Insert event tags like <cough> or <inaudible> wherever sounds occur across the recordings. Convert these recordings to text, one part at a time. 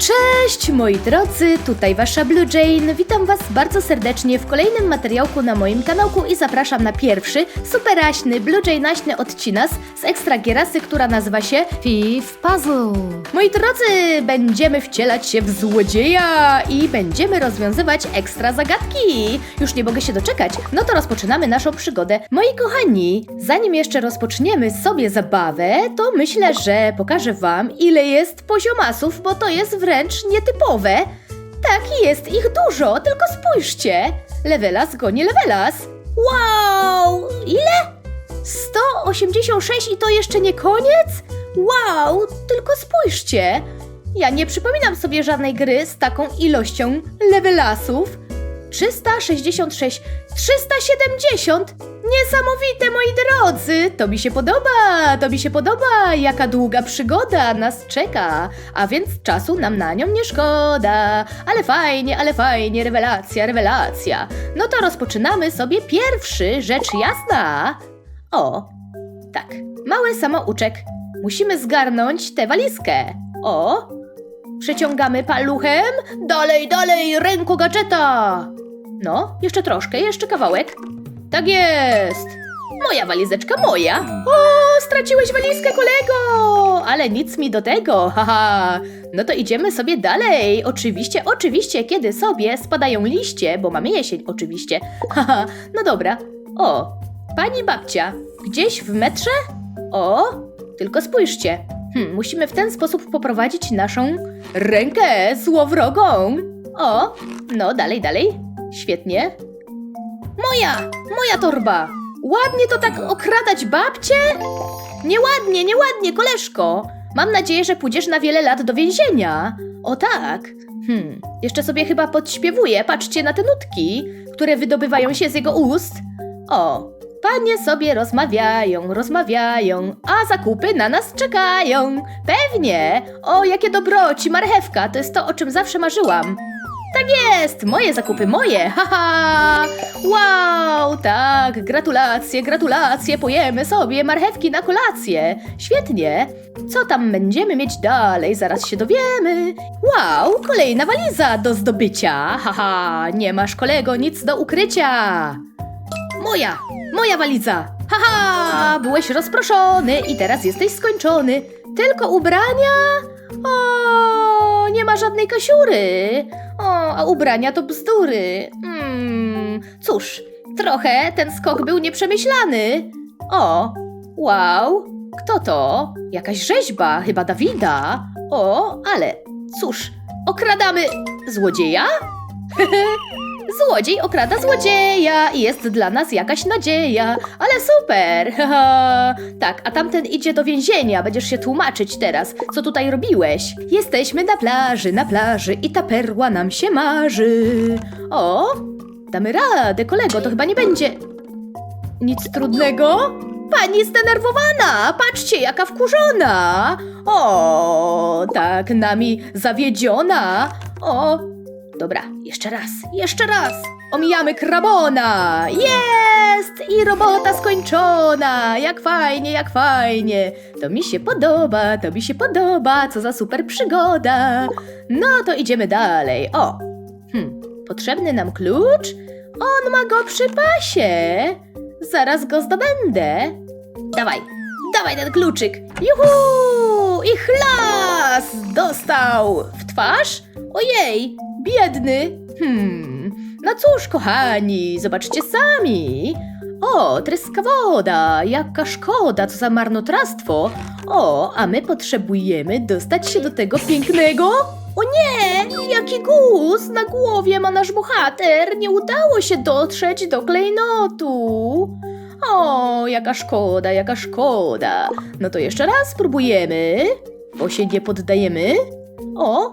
Cześć moi drodzy, tutaj wasza Blue Jane. Witam was bardzo serdecznie w kolejnym materiałku na moim kanałku i zapraszam na pierwszy superaśny Blue Jane'aśny odcinas z ekstra gierasy, która nazywa się Thief Puzzle. Moi drodzy, będziemy wcielać się w złodzieja i będziemy rozwiązywać ekstra zagadki. Już nie mogę się doczekać. No to rozpoczynamy naszą przygodę. Moi kochani, zanim jeszcze rozpoczniemy sobie zabawę, to myślę, że pokażę wam ile jest poziomasów, bo to jest wręcz nietypowe. Tak, jest ich dużo, tylko spójrzcie. Levelas goni levelas. Wow! Ile? 186 i to jeszcze nie koniec? Wow, tylko spójrzcie. Ja nie przypominam sobie żadnej gry z taką ilością levelasów. 366, 370! Niesamowite, moi drodzy! To mi się podoba, to mi się podoba! Jaka długa przygoda nas czeka! A więc czasu nam na nią nie szkoda! Ale fajnie, ale fajnie, rewelacja, rewelacja! No to rozpoczynamy sobie pierwszy, rzecz jasna! O, tak, mały samouczek. Musimy zgarnąć tę walizkę. O, Przeciągamy paluchem. Dalej, dalej, ręko gadżeta. No, jeszcze troszkę, jeszcze kawałek. Tak jest. Moja walizeczka moja. O, straciłeś walizkę, kolego! Ale nic mi do tego, haha. No to idziemy sobie dalej. Oczywiście, oczywiście, kiedy sobie spadają liście, bo mamy jesień, oczywiście. Haha, no dobra. O, pani babcia, gdzieś w metrze? O, tylko spójrzcie. Hmm, musimy w ten sposób poprowadzić naszą rękę złowrogą. O, no dalej, dalej. Świetnie. Moja, moja torba. Ładnie to tak okradać babcię? Nieładnie, nieładnie, koleżko. Mam nadzieję, że pójdziesz na wiele lat do więzienia. O tak. Hmm, jeszcze sobie chyba podśpiewuję. Patrzcie na te nutki, które wydobywają się z jego ust. O, panie sobie rozmawiają, rozmawiają, a zakupy na nas czekają. Pewnie. O, jakie dobroci, marchewka, to jest to, o czym zawsze marzyłam. Tak jest, moje zakupy, moje, haha! Wow, tak, gratulacje, gratulacje, pojemy sobie marchewki na kolację. Świetnie. Co tam będziemy mieć dalej, zaraz się dowiemy. Wow, kolejna waliza do zdobycia. Haha, nie masz kolego nic do ukrycia. Moja, moja waliza. Haha, byłeś rozproszony i teraz jesteś skończony. Tylko ubrania? O, nie ma żadnej kasiury. O, a ubrania to bzdury. Hmm, cóż, trochę ten skok był nieprzemyślany. O, wow, kto to? Jakaś rzeźba, chyba Dawida. O, ale cóż, okradamy złodzieja? <laughs> Złodziej okrada złodzieja i jest dla nas jakaś nadzieja, ale super! <laughs> tak, a tamten idzie do więzienia, będziesz się tłumaczyć teraz, co tutaj robiłeś. Jesteśmy na plaży, na plaży i ta perła nam się marzy. O, damy radę, kolego, to chyba nie będzie nic trudnego. Pani zdenerwowana, patrzcie jaka wkurzona. O, tak nami zawiedziona. O, Dobra, jeszcze raz, jeszcze raz. Omijamy krabona. Jest! I robota skończona. Jak fajnie, jak fajnie. To mi się podoba, to mi się podoba. Co za super przygoda. No to idziemy dalej. O, hm, potrzebny nam klucz? On ma go przy pasie. Zaraz go zdobędę. Dawaj, dawaj ten kluczyk. Juhu! I chlas! Dostał w twarz? Ojej, biedny. Hmm, no cóż, kochani, zobaczcie sami. O, tryska woda, jaka szkoda, co za marnotrawstwo. O, a my potrzebujemy dostać się do tego pięknego... O nie, jaki guz na głowie ma nasz bohater. Nie udało się dotrzeć do klejnotu. O, jaka szkoda, jaka szkoda. No to jeszcze raz spróbujemy, bo się nie poddajemy. O,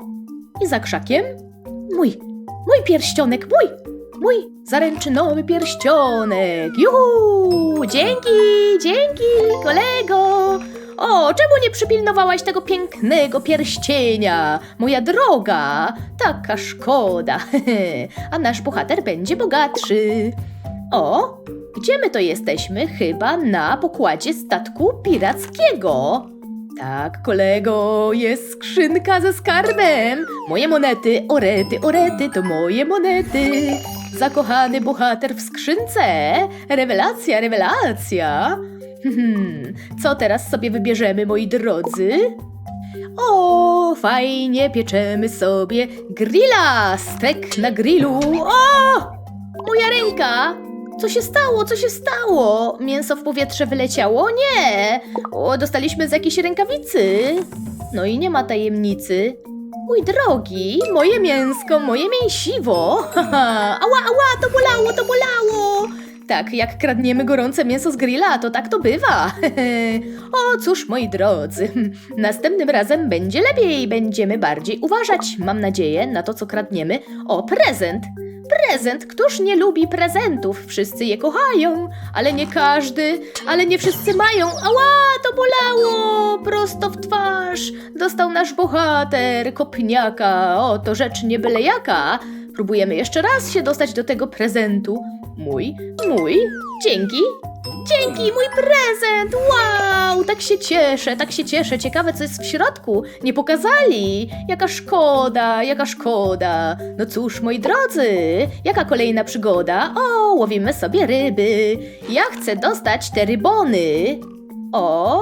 i za krzakiem Mój, mój pierścionek, mój, mój zaręczynowy pierścionek. Juhu! Dzięki, dzięki, kolego. O, czemu nie przypilnowałaś tego pięknego pierścienia? Moja droga, taka szkoda. <laughs> A nasz bohater będzie bogatszy. O, gdzie my to jesteśmy? Chyba na pokładzie statku pirackiego. Tak, kolego, jest skrzynka ze skarbem. Moje monety, orety, orety, to moje monety. Zakochany bohater w skrzynce. Rewelacja, rewelacja. Hmm, co teraz sobie wybierzemy, moi drodzy? O, fajnie pieczemy sobie grilla, stek na grillu. O, moja ręka! Co się stało? Co się stało? Mięso w powietrze wyleciało? Nie! O, dostaliśmy z jakiejś rękawicy. No i nie ma tajemnicy. Mój drogi, moje mięsko, moje mięsiwo. <laughs> Ała, ała, to bolało, to bolało. Tak, jak kradniemy gorące mięso z grilla, to tak to bywa. <laughs> o cóż, moi drodzy, <laughs> następnym razem będzie lepiej, będziemy bardziej uważać, mam nadzieję, na to, co kradniemy. O, prezent! Prezent! Któż nie lubi prezentów? Wszyscy je kochają, ale nie każdy, ale nie wszyscy mają. Ała, to bolało! Prosto w twarz! Dostał nasz bohater, kopniaka. O, to rzecz nie byle jaka. Próbujemy jeszcze raz się dostać do tego prezentu. Mój, mój, dzięki. Dzięki, mój prezent! Wow, tak się cieszę, tak się cieszę. Ciekawe, co jest w środku. Nie pokazali. Jaka szkoda, jaka szkoda. No cóż, moi drodzy, jaka kolejna przygoda? O, łowimy sobie ryby. Ja chcę dostać te rybony. O,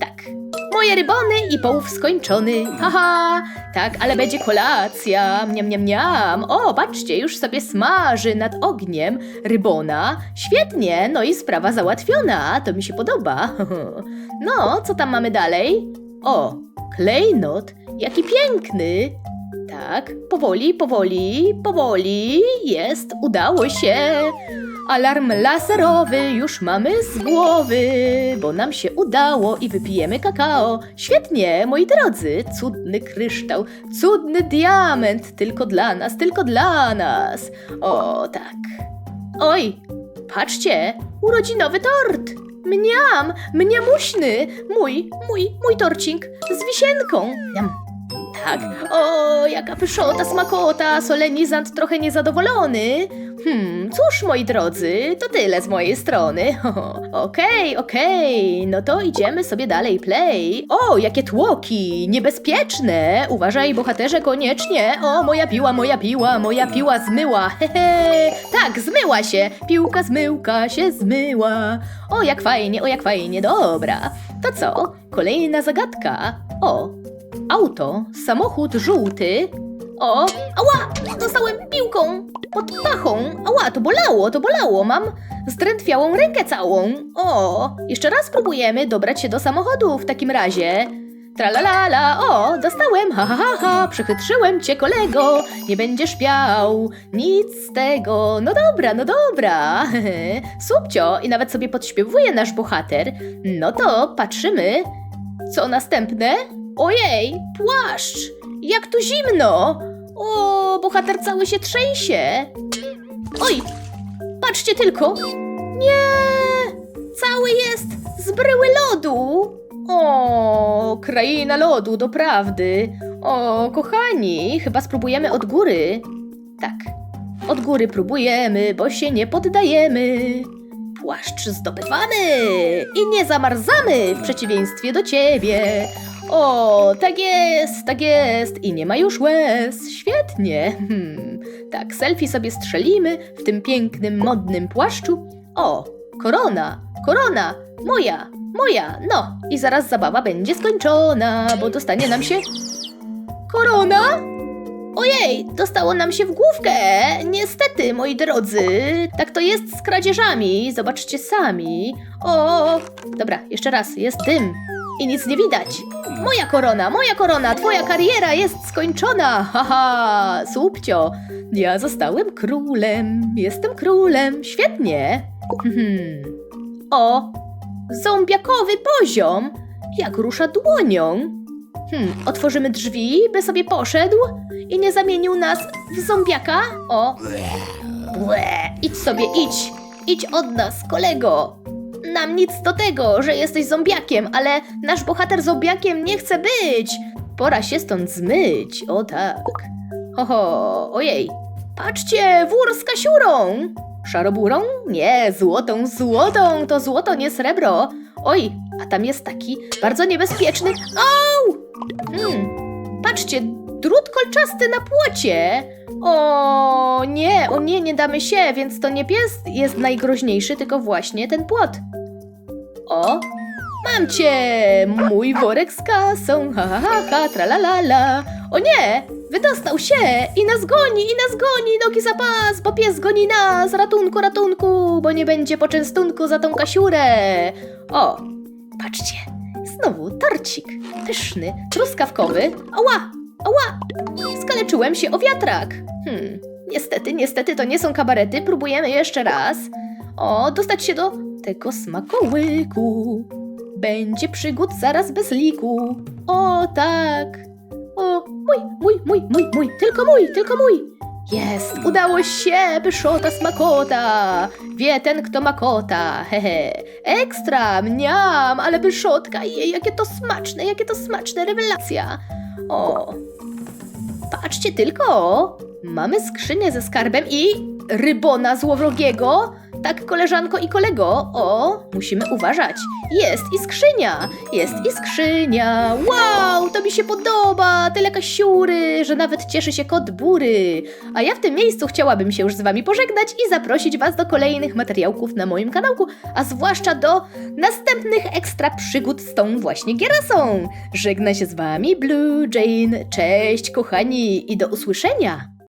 tak. Moje rybony i połów skończony. Haha, tak, ale będzie kolacja. Mniam, mniam, mniam. O, patrzcie, już sobie smaży nad ogniem rybona. Świetnie, no i sprawa załatwiona. To mi się podoba. <laughs> No, co tam mamy dalej? O, klejnot. Jaki piękny. Tak, powoli, powoli, powoli. Jest, udało się. Alarm laserowy już mamy z głowy, bo nam się udało i wypijemy kakao. Świetnie, moi drodzy, cudny kryształ, cudny diament, tylko dla nas, tylko dla nas. O, tak. Oj, patrzcie, urodzinowy tort. Mniam, mniamuśny, mój, mój, mój torcik z wisienką. Tak, o, jaka pyszota, smakota, solenizant trochę niezadowolony. Hmm, cóż, moi drodzy, to tyle z mojej strony. <laughs> Okej, okej, no to idziemy sobie dalej, play. O, jakie tłoki, niebezpieczne. Uważaj, bohaterze, koniecznie. O, moja piła, moja piła, moja piła zmyła. <laughs> Hehe, tak, zmyła się. Piłka zmyłka się zmyła. O, jak fajnie, o, jak fajnie, dobra. To co? Kolejna zagadka. O, auto, samochód żółty. O, ała, dostałem piłką pod pachą. Ała, to bolało, to bolało. Mam zdrętwiałą rękę całą. O, jeszcze raz próbujemy dobrać się do samochodu w takim razie. Tralalala, o, dostałem, ha, ha, ha, ha, przechytrzyłem cię, kolego, nie będziesz miał nic z tego. No dobra, no dobra, <laughs> subcio, i nawet sobie podśpiewuje nasz bohater. No to patrzymy, co następne? Ojej, płaszcz! Jak tu zimno! O, bohater cały się trzęsie! Oj, patrzcie tylko! Nie! Cały jest z bryły lodu! O, kraina lodu, doprawdy. O, kochani, chyba spróbujemy od góry. Tak, od góry próbujemy, bo się nie poddajemy. Płaszcz zdobywamy i nie zamarzamy w przeciwieństwie do ciebie. O, tak jest, tak jest i nie ma już łez. Świetnie. Hmm. Tak, selfie sobie strzelimy w tym pięknym, modnym płaszczu. O, korona, korona, moja, moja. No, i zaraz zabawa będzie skończona, bo dostanie nam się korona. Ojej, dostało nam się w główkę. Niestety, moi drodzy. Tak to jest z kradzieżami. Zobaczcie sami. O, dobra, jeszcze raz. Jest dym. I nic nie widać. Moja korona, moja korona, twoja kariera jest skończona. Haha, słupcio. Ja zostałem królem. Jestem królem. Świetnie. O, zombiakowy poziom. Jak rusza dłonią. Hmm, otworzymy drzwi, by sobie poszedł i nie zamienił nas w zombiaka? O! Błe, idź sobie, idź! Idź od nas, kolego! Nam nic do tego, że jesteś zombiakiem, ale nasz bohater zombiakiem nie chce być! Pora się stąd zmyć, o tak. Ho, ho, ojej. Patrzcie, wór z kasiurą! Szaroburą? Nie, złotą, złotą, to złoto, nie srebro. Oj, a tam jest taki bardzo niebezpieczny. Au! Hmm, patrzcie, drut kolczasty na płocie. O nie, o nie, nie damy się, więc to nie pies jest najgroźniejszy, tylko właśnie ten płot. O, mam cię, mój worek z kasą, ha ha ha, ha. O nie, wydostał się i nas goni, i nas goni, nogi za pas, bo pies goni nas, ratunku, ratunku, bo nie będzie poczęstunku za tą kasiurę. O, patrzcie, znowu torcik, pyszny, truskawkowy, ała, ała, skaleczyłem się o wiatrak. Hmm, niestety, niestety to nie są kabarety, próbujemy jeszcze raz. O, dostać się do tego smakołyku. Będzie przygód zaraz bez liku. O, tak. O, mój, mój, mój, mój, mój, tylko mój, tylko mój. Jest, udało się, pyszota smakota. Wie ten, kto ma kota, hehe. Ekstra, mniam, ale pyszotka, jej, jakie to smaczne, jakie to smaczne, rewelacja. O, patrzcie tylko, mamy skrzynię ze skarbem i rybona złowrogiego. Tak, koleżanko i kolego, o, musimy uważać. Jest i skrzynia, jest i skrzynia. Wow, to mi się podoba, tyle kasiury, że nawet cieszy się kot bury. A ja w tym miejscu chciałabym się już z wami pożegnać i zaprosić was do kolejnych materiałków na moim kanałku, a zwłaszcza do następnych ekstra przygód z tą właśnie gierasą. Żegna się z wami Blue Jane, cześć kochani i do usłyszenia.